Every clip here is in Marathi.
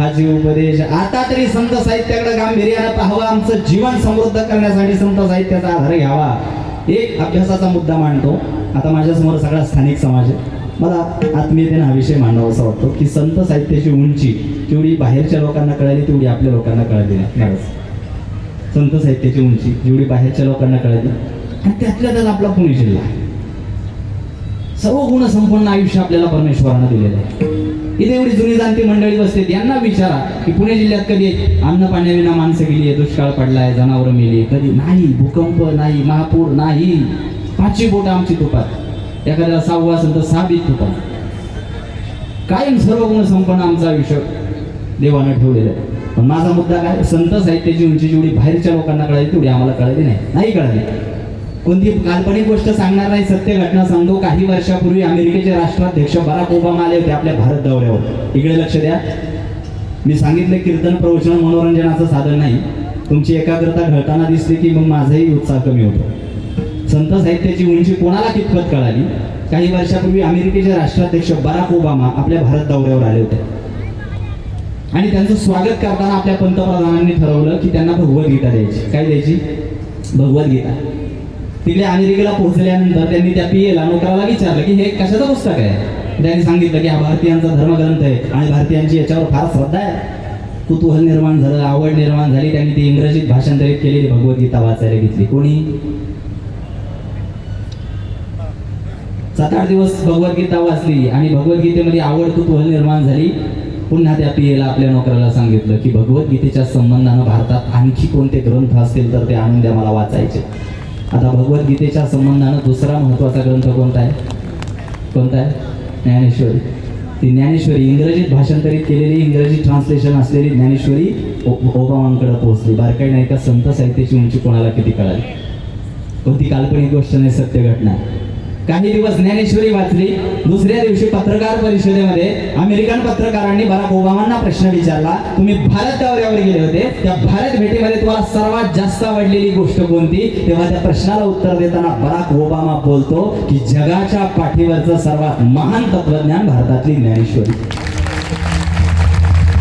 हाजी उपदेश. आता तरी संत साहित्याकडे गांभीर्यानं पाहावं आमचं जीवन समृद्ध करण्यासाठी संत साहित्याचा आधार घ्यावा. एक अभ्यासाचा मुद्दा मांडतो. आता माझ्यासमोर सगळा स्थानिक समाज आहे. मला आत्मीयतेने हा विषय मांडावासा वाटतो की संत साहित्याची उंची जेवढी बाहेरच्या लोकांना कळाली तेवढी आपल्या लोकांना कळाली. नाही खरंच. संत साहित्याची उंची जेवढी बाहेरच्या लोकांना कळाली आणि त्यातल्या त्यात आपला पुणे जिल्हा. सर्व गुण संपूर्ण आयुष्य आपल्याला परमेश्वरानं दिलेलं आहे. इथे एवढी जुनी जाणती मंडळी बसते यांना विचारा की पुणे जिल्ह्यात कधी अन्न पाण्याविना माणसं गेली आहे दुष्काळ पडलाय जनावरं मेली कधी नाही भूकंप नाही महापूर नाही. पाचवी बोट आमची तुपात. एखाद्याला सहावं असेल तर सहा बीत तुपात. कायम सर्व गुण संपन्न आमचा विषय देवानं ठेवलेला आहे. पण माझा मुद्दा काय? संत साहित्याची उंची जेवढी बाहेरच्या लोकांना कळाली तेवढी आम्हाला कळाली नाही. नाही कळाली. कोणती काल्पनिक गोष्ट सांगणार नाही सत्य घटना सांगतो. काही वर्षापूर्वी अमेरिकेचे राष्ट्राध्यक्ष बराक ओबामा आले होते आपल्या भारत दौऱ्यावर. इकडे लक्ष द्या. मी सांगितलं कीर्तन प्रवचन मनोरंजनाचं साधन नाही. तुमची एकाग्रता घडताना दिसली की मग माझाही उत्साह कमी होतो. संत साहित्याची उंची कोणाला कितपत कळाली? काही वर्षापूर्वी अमेरिकेचे राष्ट्राध्यक्ष बराक ओबामा आपल्या भारत दौऱ्यावर आले होते. आणि त्यांचं स्वागत करताना आपल्या पंतप्रधानांनी ठरवलं की त्यांना भगवद्गीता द्यायची. काय द्यायची? भगवद्गीता. तिने अमेरिकेला पोहोचल्यानंतर त्यांनी त्या पी एला नोकराला विचारलं की हे कशाचं पुस्तक आहे? त्यांनी सांगितलं की हा भारतीयांचा धर्मग्रंथ आहे आणि भारतीयांची याच्यावर फार श्रद्धा आहे. कुतूहल निर्माण झालं आवड निर्माण झाली त्यांनी ती इंग्रजीत भाषांतरित केलेली भगवद्गीता वाचायला घेतली. कोणी? सात आठ दिवस भगवद्गीता वाचली आणि भगवद्गीतेमध्ये आवड कुतूहल निर्माण झाली. पुन्हा त्या पियेला आपल्या नोकराला सांगितलं की भगवद्गीतेच्या संबंधानं भारतात आणखी कोणते ग्रंथ असतील तर ते आणून द्या मला वाचायचे. आता भगवद्गीतेच्या संबंधानं दुसरा महत्त्वाचा ग्रंथ कोणता आहे? कोणता आहे? ज्ञानेश्वरी. ती ज्ञानेश्वरी इंग्रजीत भाषांतरित केलेली इंग्रजी ट्रान्सलेशन असलेली ज्ञानेश्वरी ओ- ओबामांकडे पोहोचली. बारकाई नाही का संत साहित्याची उंची कोणाला किती कळाली? कोणती काल्पनिक गोष्ट नाही सत्य घटना काही दिवस ज्ञानेश्वरी वाचली. दुसऱ्या दिवशी पत्रकार परिषदेमध्ये अमेरिकन पत्रकारांनी बराक ओबामांना प्रश्न विचारला. तुम्ही भारत दौऱ्यावर गेले होते. त्या भारत भेटीमध्ये तुम्हाला सर्वात जास्त आवडलेली गोष्ट कोणती? तेव्हा त्या प्रश्नाला उत्तर देताना बराक ओबामा बोलतो की जगाच्या पाठीवरचं सर्वात महान तत्वज्ञान भारतातली ज्ञानेश्वरी.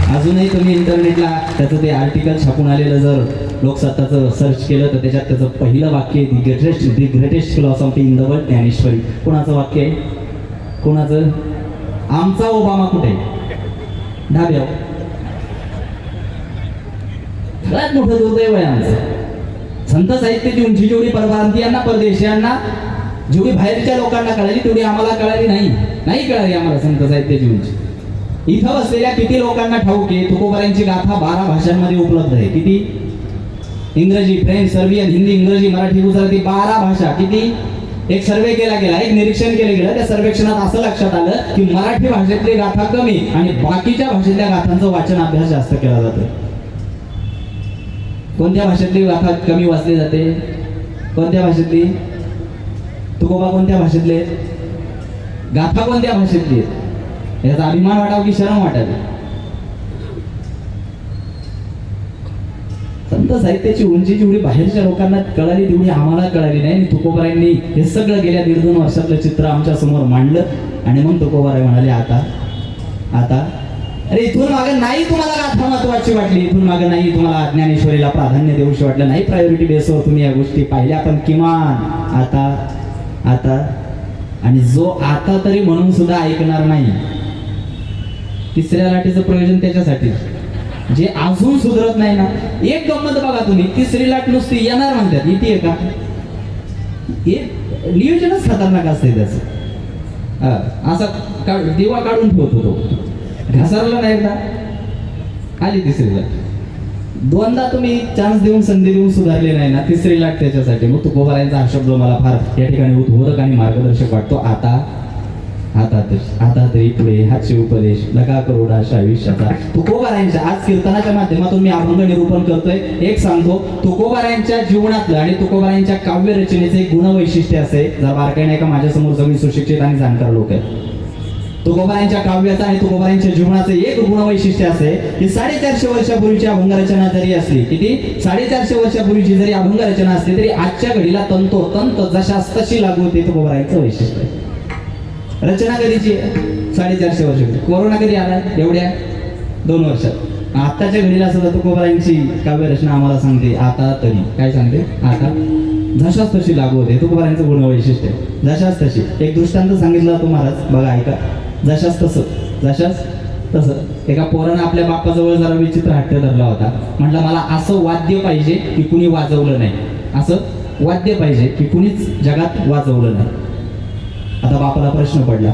अजूनही तुम्ही इंटरनेटला त्याचं ते आर्टिकल छापून आलेलं जर लोकसत्ताचं सर्च केलं तर त्याच्यात त्याचं पहिलं वाक्य आहे the greatest the greatest philosophy in the world Dnyaneshwari. कोणाचं वाक्य आहे? कोणाचं? आमचा ओबामा कुठे? ढाब्या सगळ्यात मोठं दुर्दैव आहे आमचं. संत साहित्याची उंची जेवढी परप्रांतीयांना परदेशियांना जेवढी बाहेरच्या लोकांना कळाली तेवढी आम्हाला कळाली नाही. नाही कळाली आम्हाला संत साहित्याची उंची इथं बसलेल्या किती लोकांना ठाऊक आहे? तुकोबारांची गाथा बारा भाषांमध्ये उपलब्ध आहे. किती? इंग्रजी फ्रेंच सर्बियन हिंदी इंग्रजी मराठी गुजराती बारा भाषा. किती? एक सर्वे केला गेला एक निरीक्षण केलं गेलं. त्या सर्वेक्षणात असं लक्षात आलं की मराठी भाषेतली गाथा कमी आणि बाकीच्या भाषेतल्या गाथांचं वाचन अभ्यास जास्त केला जातो कोणत्या भाषेतली गाथा कमी वाचली जाते? कोणत्या भाषेतली? तुकोबा कोणत्या भाषेतले? गाथा कोणत्या भाषेतली? याचा अभिमान वाटावा की शरम वाटावी? संत साहित्याची उंची जेवढी बाहेरच्या लोकांना कळाली तेवढी आम्हाला कळाली. नाही आणि तुकोबारायांनी हे सगळं गेल्या दीड दोन वर्षातलं चित्र आमच्यासमोर मांडलं. आणि मग तुकोबाराय म्हणाले आता आता अरे इथून मागे नाही तुम्हाला गाथा महत्वाची वाटली. इथून मागे नाही तुम्हाला ज्ञानेश्वरीला प्राधान्य देऊशी वाटलं. नाही प्रायोरिटी बेसवर तुम्ही या गोष्टी पाहिल्या पण किमान आता आता आणि जो आता तरी म्हणून सुद्धा ऐकणार नाही तिसऱ्या लाटेचं प्रयोजन त्याच्यासाठी. जे अजून सुधरत नाही ना एक गंमत बघा तुम्ही तिसरी लाट नुसती येणार म्हणतात येते का? नियोजनच खतरनाक असते त्याचं. असा का दिवा काढून ठेवतो तो. घसरला नाही एकदा आली तिसरी लाट. दोनदा तुम्ही चान्स देऊन संधी देऊन सुधारले नाही ना तिसरी लाट त्याच्यासाठी. मग तो हा शब्द मला फार या ठिकाणी उद्बोधक आणि मार्गदर्शक वाटतो. आता आता तरी आता तरी उपदेश लगा आयुष्याचा. तुकोबारायांच्या आज कीर्तनाच्या माध्यमातून मी अभंग निरूपण करतोय. एक सांगतो तुकोबारायांच्या जीवनातलं आणि तुकोबारायांच्या काव्य रचनेचे गुण वैशिष्ट्य असे जर बारकाई नाही का माझ्यासमोर सगळी सुशिक्षित आणि जाणकार लोक आहेत. तुकोबारायांच्या काव्याचं आणि तुकोबारायांच्या जीवनाचं एक गुण वैशिष्ट्य असे की साडेचारशे वर्षापूर्वीची अभंग रचना जरी असली किती? साडेचारशे वर्षापूर्वीची जरी अभंग रचना असली तरी आजच्या घडीला तंतो तंत जशास तशी लागू होते तुकोबारायांचं वैशिष्ट्य. आहे रचना कधीची आहे? साडेचारशे वर्ष. कोरोना कधी आलाय एवढ्या? दोन वर्षात आत्ताच्या घडीला सुद्धा तुकोबारांची काव्यरचना आम्हाला सांगते. आता तरी. काय सांगते? आता. जशाच तशी लागू होते. तुकोबारायांचं गुण वैशिष्ट्य जशाच तशी एक दृष्टांत सांगितलं तुम्हालाच बघा ऐका. जशाच तसं जशाच तसं एका पोरानं आपल्या बापाजवळ जरा विचित्र हट्ट धरला होता. म्हटलं मला असं वाद्य पाहिजे की कुणी वाजवलं नाही. असं वाद्य पाहिजे की कुणीच जगात वाजवलं नाही. आता बापाला प्रश्न पडला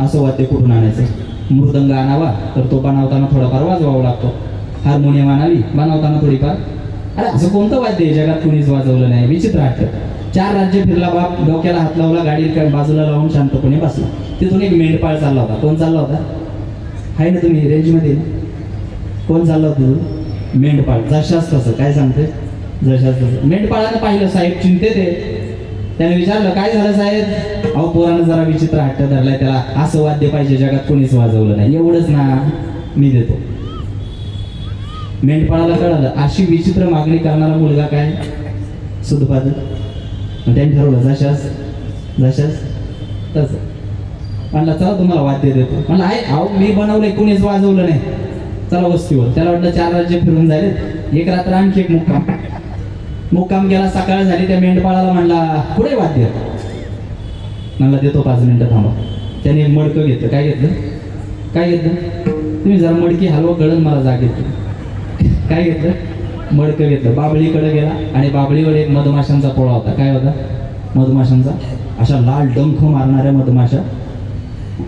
असं वाद्य कुठून आणायचं? मृदंग आणावा तर तो बनवताना थोडाफार वाजवावा लागतो. हार्मोनियम आणावी बनवताना थोडीफार. अरे असं कोणतं वाद्य आहे जगात कुणीच वाजवलं नाही? विचित्र वाटतं. चार राज्य फिरला बाप डोक्याला हात लावला गाडी बाजूला लावून शांतपणे बसला. तिथून एक मेंढपाळ चालला होता. कोण चालला होता? आहे ना तुम्ही रेंजमध्ये? कोण चालला होता मेंढपाळ. जशाच तसं. काय सांगते जशाच तसं. मेंढपाळानं पाहिलं साहेब चिंतेत आहे. त्याने विचारलं काय झालं साहेब? अहो पोरानं जरा विचित्र हट्ट धरलाय त्याला असं वाद्य पाहिजे जगात कोणीच वाजवलं नाही. एवढंच ना मी देतो. मेंढपाळाला कळालं अशी विचित्र मागणी करणारा मुलगा काय? सुधपाद त्यांनी ठरवलं जशास जशास. तसं. म्हणलं चला तुम्हाला वाद्य देतो. म्हणलं आहे अहो मी बनवलंय कोणीच वाजवलं नाही. चला वस्तीवर. त्याला वाटलं चार राज्य फिरून जाईल एक रात्र आणखी एक मुक्काम. मुक्काम गेला सकाळ झाली त्या मेंढपाळाला म्हणला कुठे वाद्य? म्हणला देतो पाच मिनिटं थांबा. त्याने एक मडकं घेतलं. काय घेतलं? काय घेतलं? तुम्ही जरा मडकी हलवा कळण मला जाग येतो. काय घेतलं? मडकं घेतलं. बाबळीकडे गेला आणि बाबळीवर एक मधमाशांचा पोळा होता. काय होता? मधमाशांचा. अशा लाल डंख मारणाऱ्या मधमाशा.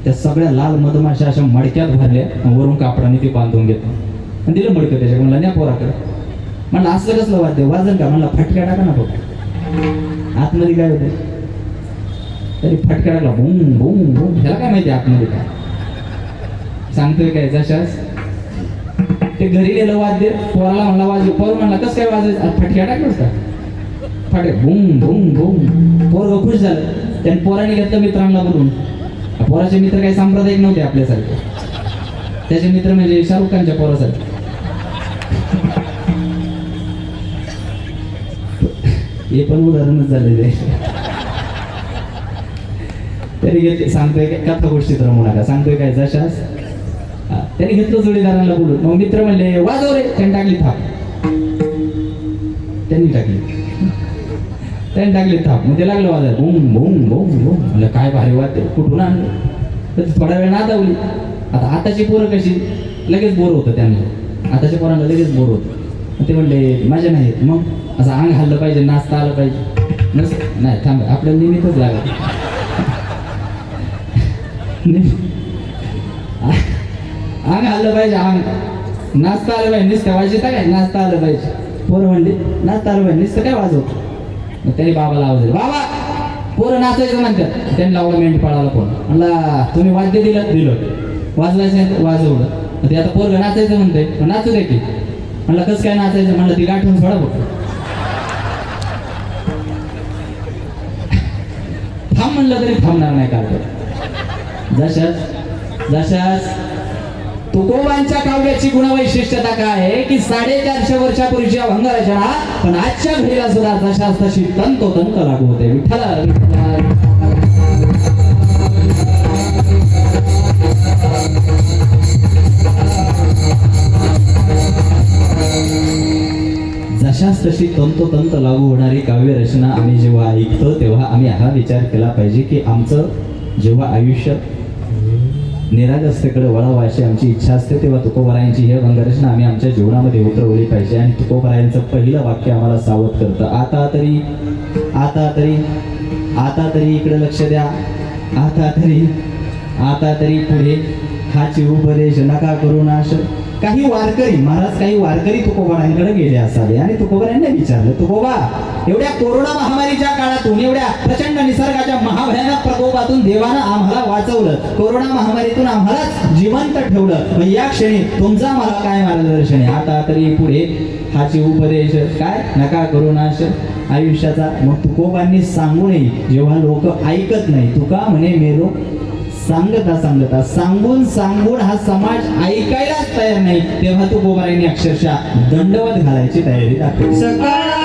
त्या सगळ्या लाल मधमाशा अशा मडक्यात भरल्या वरून कापडाने ते बांधून घेतलं. आणि दिलं मडकं त्याच्या म्हणलं न्या पोराकडे. म्हणलं असलं कसलं वाद्य? वाजन का? म्हणलं फटक्या टाका ना बघा आतमध्ये काय होते? तरी फटक्या टाकला बूम बूम बूम. ह्याला काय माहिती आतमध्ये काय? सांगतोय काय जशाच ते घरी गेलं वाद्य पोराला म्हणला वाजव. पोर म्हणला कसं काय वाजवायचं? फटक्या टाकलंस का फटके बूम बूम बूम. पोर खुश झालं. त्याने पोराने घेतलं मित्रांना बोलून पोराचे मित्र काही सांप्रदायिक नव्हते आपल्यासारखे. त्याचे मित्र म्हणजे शाहरुख खानच्या पोरासारखे. हे पण उदाहरणच झालेले तरी घेतले सांगतोय काय? कथा गोष्टी रमू नका. सांगतोय काय? जशास. त्यांनी त्याने घेतलं जोडीदारांना बोलून. मग मित्र म्हणले वाजव रे त्यांनी टाकली थाप. त्यांनी टाकली. त्यांनी टाकली थाप. मग ते लागलं वाजायला. Boom boom boom boom. म्हणलं काय भारी वाटते कुठून आणलं? तर थोडा वेळ नादावली. आता आताची पोरं कशी? लगेच बोर होतं त्यांना. आताच्या पोरांना लगेच बोर होतं. ते म्हणले माझ्या नाही मग? असं अंग हल्लं पाहिजे नाचता आलं पाहिजे. नस नाही थांब आपल्याला निमित्तच लागत अंग हल्लं पाहिजे अंग. नाचता आलं पाहिजे नुसतं वाजता काय? नाचता आलं पाहिजे. पोरं म्हणले नाचता आलं पाहिजे नुसतं काय वाजवतो? मग त्याने बाबाला आवाज दिला बाबा पोरं नाचायचं म्हणतात. त्यांनी लावलं मेंढपाळाला फोन म्हणला तुम्ही वाद्य दिलं. दिलं. वाजवायचं नाही तर वाजवलं. मग ते आता पोरं नाचायचं म्हणते नाचू दे की. म्हणलं कसं काय नाचायचं? म्हणलं ती गाठून सोडा बघ थांब म्हणलं तरी थांबणार नाही का जशाच जशाच तुकोबांच्या काव्याची गुणवैशिष्ट्यता काय आहे की साडेचारशे वर्षापूर्वीची अभंग रचना पण आजच्या घडीला सुद्धा जशाच तशी तंतोतंत लागू होते. विठ्ठला विठ्ठला जशाच तशी तंतोतंत लागू होणारी काव्यरचना आम्ही जेव्हा ऐकतो तेव्हा आम्ही हा विचार केला पाहिजे की आमचं जेव्हा आयुष्य निरागस्थेकडे वळावं अशी आमची इच्छा असते तेव्हा तुकोबरायांची ही रंगरचना आम्ही आमच्या जीवनामध्ये उतरवली पाहिजे. आणि तुकोबरायांचं पहिलं वाक्य आम्हाला सावध करतं आता तरी आता तरी आता तरी इकडे लक्ष द्या आता तरी आता तरी पुढे हाची उपदेश नका करू नाश. काही वारकरी महाराज काही वारकरी तुकोबारांकडे गेले असावे. आणि तुकोबारांना विचारलं तुकोबा एवढ्या कोरोना महामारीच्या काळातून एवढ्या प्रचंड निसर्गाच्या महाभयानक प्रकोपातून देवानं आम्हाला वाचवलं कोरोना महामारीतून आम्हाला जिवंत ठेवलं मग या क्षणी तुमचा मला काय मार्गदर्शन आहे? आता तरी पुढे हाची उपदेश काय? नका करोनाश आयुष्याचा मग तुकोबांनी सांगू नये. जेव्हा लोक ऐकत नाही तुका म्हणे मेलो सांगता सांगता सांगून सांगून हा समाज ऐकायलाच तयार नाही तेव्हा तू गोबारांनी अक्षरशः दंडवत घालायची तयारी दाखवली सकाळचा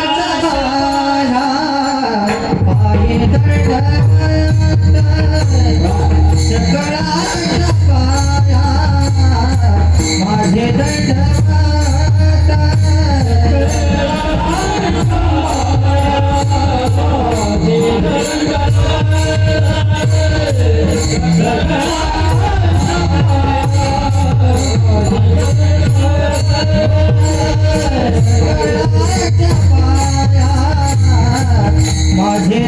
माझे